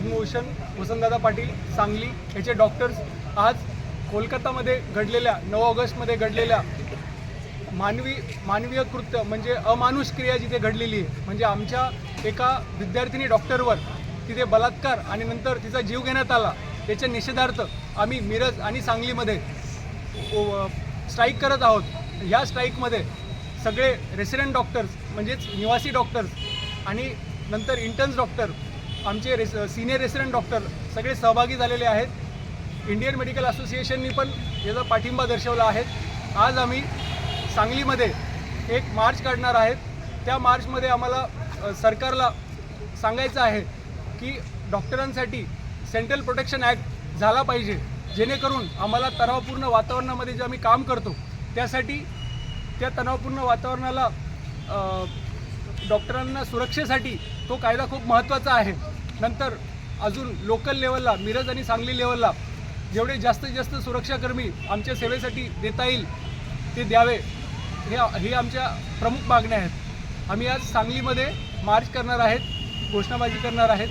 पद्मभूषण वसंतदादा पाटील सांगली याचे डॉक्टर्स आज कोलकातामध्ये घडलेल्या नऊ ऑगस्टमध्ये घडलेल्या मानवी मानवीय कृत्य म्हणजे अमानुष क्रिया जिथे घडलेली आहे म्हणजे आमच्या एका विद्यार्थिनी डॉक्टरवर तिथे बलात्कार आणि नंतर तिचा जीव घेण्यात आला त्याच्या निषेधार्थ आम्ही मिरज आणि सांगलीमध्ये स्ट्राईक करत आहोत. ह्या स्ट्राईकमध्ये सगळे रेसिडेंट डॉक्टर्स म्हणजेच निवासी डॉक्टर्स आणि नंतर इंटर्न्स डॉक्टर आमचे रेस सिनियर रेसिडेंट डॉक्टर सगळे सहभागी झालेले आहेत. इंडियन मेडिकल असोसिएशननी पण याचा पाठिंबा दर्शवला आहे. आज आम्ही सांगलीमध्ये एक मार्च काढणार आहेत. त्या मार्चमध्ये आम्हाला सरकारला सांगायचं आहे की डॉक्टरांसाठी सेंट्रल प्रोटेक्शन ॲक्ट झाला पाहिजे. जेणेकरून आम्हाला तणावपूर्ण वातावरणामध्ये जे आम्ही काम करतो त्यासाठी त्या तणावपूर्ण वातावरणाला डॉक्टरांना सुरक्षेसाठी तो कायदा खूप महत्त्वाचा आहे. नंतर अजून लोकल लेवलला मिरज आणि सांगली लेवलला जेवढे जास्तीत जास्त सुरक्षाकर्मी आमच्या सेवेसाठी देता येईल ते द्यावे. हे हे आमच्या प्रमुख मागण्या आहेत. आम्ही आज सांगलीमध्ये मार्च करणार आहेत घोषणाबाजी करणार आहेत.